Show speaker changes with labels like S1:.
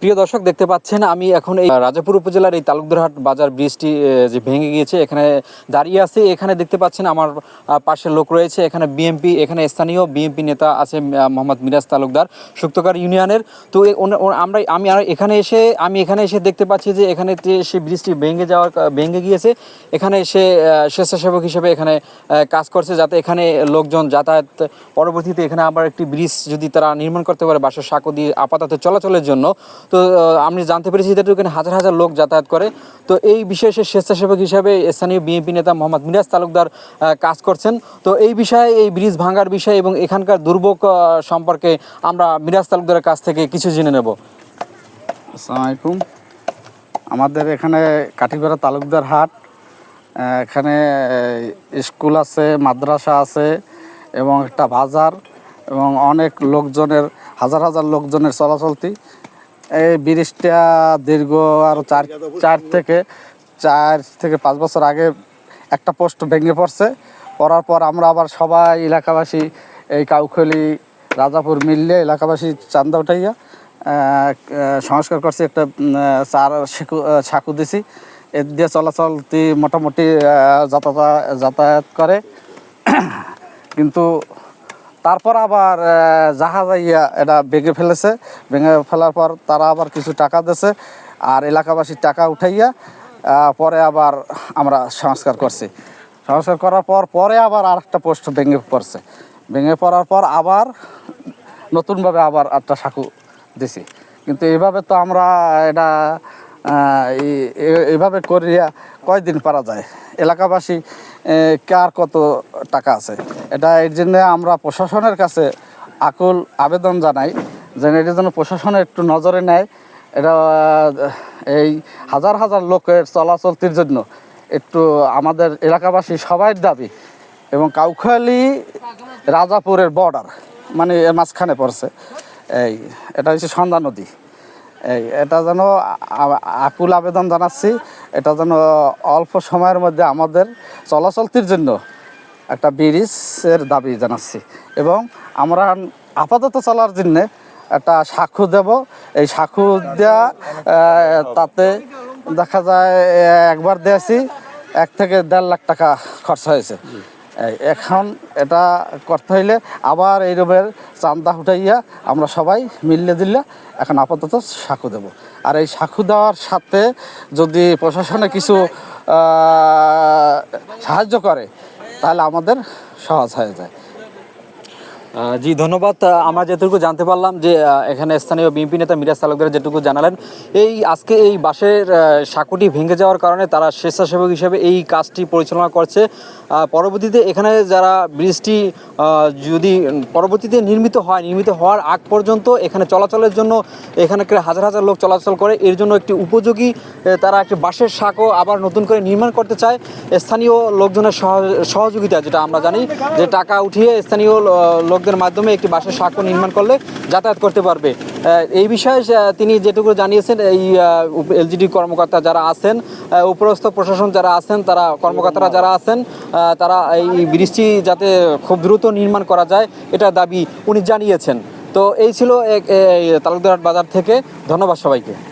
S1: প্রিয় দর্শক, দেখতে পাচ্ছেন আমি এখন এই রাজাপুর উপজেলার এই তালুকদারহাট বাজার ব্রিজটি যে ভেঙে গিয়েছে, এখানে দাঁড়িয়ে আছে। এখানে দেখতে পাচ্ছেন আমার পাশে লোক রয়েছে। এখানে বিএমপি এখানে স্থানীয় বিএমপি নেতা আছে মোহাম্মদ মিরাজ তালুকদার, সুক্তকার ইউনিয়নের। তো আমরা, আমি এখানে এসে, আমি এখানে এসে দেখতে পাচ্ছি যে, এখানে সে ব্রিজটি ভেঙে যাওয়ার ভেঙে গিয়েছে। এখানে সে স্বেচ্ছাসেবক হিসেবে এখানে কাজ করছে যাতে এখানে লোকজন যাতায়াত পরবর্তীতে এখানে আবার একটি ব্রিজ যদি তারা নির্মাণ করতে পারে, বাসার সাঁকো দিয়ে আপাতত চলাচলের জন্য। তো আমি জানতে পেরেছি যে এখানে হাজার হাজার লোক যাতায়াত করে। তো এই বিষয়ে সে স্বেচ্ছাসেবক হিসাবে স্থানীয় বিএনপি নেতা মোহাম্মদ মিরাজ তালুকদার কাজ করছেন। তো এই বিষয়ে, এই ব্রিজ ভাঙার বিষয়ে এবং এখানকার দুর্ভোগ সম্পর্কে আমরা মিরাজ তালুকদারের কাছ থেকে কিছু জেনে নেব।
S2: আসসালামু আলাইকুম। আমাদের এখানে কাঠিগড়া তালুকদার হাট এখানে স্কুল আছে, মাদ্রাসা আছে এবং একটা বাজার এবং অনেক লোকজনের, হাজার হাজার লোকজনের চলাচলতি। এই ব্রিজটা দীর্ঘ আরও চার চার থেকে চার থেকে পাঁচ বছর আগে একটা পোস্ট ভেঙে পড়ছে। পড়ার পর আমরা আবার সবাই এলাকাবাসী, এই কাউখলি, রাজাপুর মিললে এলাকাবাসী চান্দা উঠাইয়া সংস্কার করছি। একটা চার সেকু ছাকু দিছি। এর দিয়ে চলাচলতি মোটামুটি যাতায়াত যাতায়াত করে। কিন্তু তারপর আবার জাহাজ আইয়া এটা ভেঙে ফেলেছে। ভেঙে ফেলার পর তারা আবার কিছু টাকা দিয়েছে আর এলাকাবাসীর টাকা উঠাইয়া পরে আবার আমরা সংস্কার করছি। সংস্কার করার পর, পরে আবার আর একটা পোস্ট ভেঙে পড়ছে। ভেঙে পড়ার পর আবার নতুনভাবে আবার একটা সাঁকু দিছি। কিন্তু এইভাবে তো আমরা এটা আহ, এই- এ- করিয়া কয়দিন পারা যায়? এলাকাবাসী কার কত টাকা আছে? এটা এর জন্য আমরা প্রশাসনের কাছে আকুল আবেদন জানাই যে এটার জন্য প্রশাসন একটু নজরে নেয়। এটা এই হাজার হাজার লোকের চলাচলতির জন্য একটু আমাদের এলাকাবাসী সবাই দাবি এবং কাউখালি রাজাপুরের বর্ডার মানে এর মাঝখানে পড়ছে। এই এটা হচ্ছে সন্ধ্যা নদী। এই, এটা যেন আকুল আবেদন জানাচ্ছি। এটা যেন অল্প সময়ের মধ্যে আমাদের চলাচলতির জন্য একটা ব্রিজের দাবি জানাচ্ছি এবং আমরা আপাতত চলার জন্য একটা সাক্ষ্য দেব। এই সাক্ষ্য দেওয়া তাতে দেখা যায় একবার দিয়েছি, এক থেকে দেড় লাখ টাকা খরচ হয়েছে। এখন এটা করতে হইলে আবার এই রকমের চান্দা উঠাইয়া আমরা সবাই মিললে দিলে এখন আপাতত সাক্ষ্য দেব। আর এই সাক্ষ্য দেওয়ার সাথে যদি প্রশাসনে কিছু সাহায্য করে, তাহলে আমাদের সহজ হয়ে যায়।
S1: জি, ধন্যবাদ। আমরা যেটুকু জানতে পারলাম যে এখানে স্থানীয় বিএনপি নেতা মিরাজ তালুকদার যেটুকু জানালেন, এই আজকে এই বাসের সাঁকুটি ভেঙে যাওয়ার কারণে তারা স্বেচ্ছাসেবক হিসেবে এই কাজটি পরিচালনা করছে। পরবর্তীতে এখানে যারা ব্রিজটি যদি পরবর্তীতে নির্মিত হয়, নির্মিত হওয়ার আগ পর্যন্ত এখানে চলাচলের জন্য এখানে হাজার হাজার লোক চলাচল করে। এর জন্য একটি উপযোগী তারা একটি বাঁশের সাঁকো আবার নতুন করে নির্মাণ করতে চায়। স্থানীয় লোকজনের সহ- সহযোগিতা, যেটা আমরা জানি যে টাকা উঠিয়ে স্থানীয় লোকদের মাধ্যমে একটি বাঁশের সাঁকো নির্মাণ করলে যাতায়াত করতে পারবে। এই বিষয়ে তিনি যেটুকু জানিয়েছেন, এই এলজিডি কর্মকর্তা যারা আছেন উপরস্থ প্রশাসন যারা আছেন, তারা কর্মকর্তারা যারা আছেন তারা এই বৃষ্টি যাতে খুব দ্রুত নির্মাণ করা যায়, এটা দাবি উনি জানিয়েছেন। তো এই ছিল এক- তালুকদার বাজার থেকে। ধন্যবাদ সবাইকে।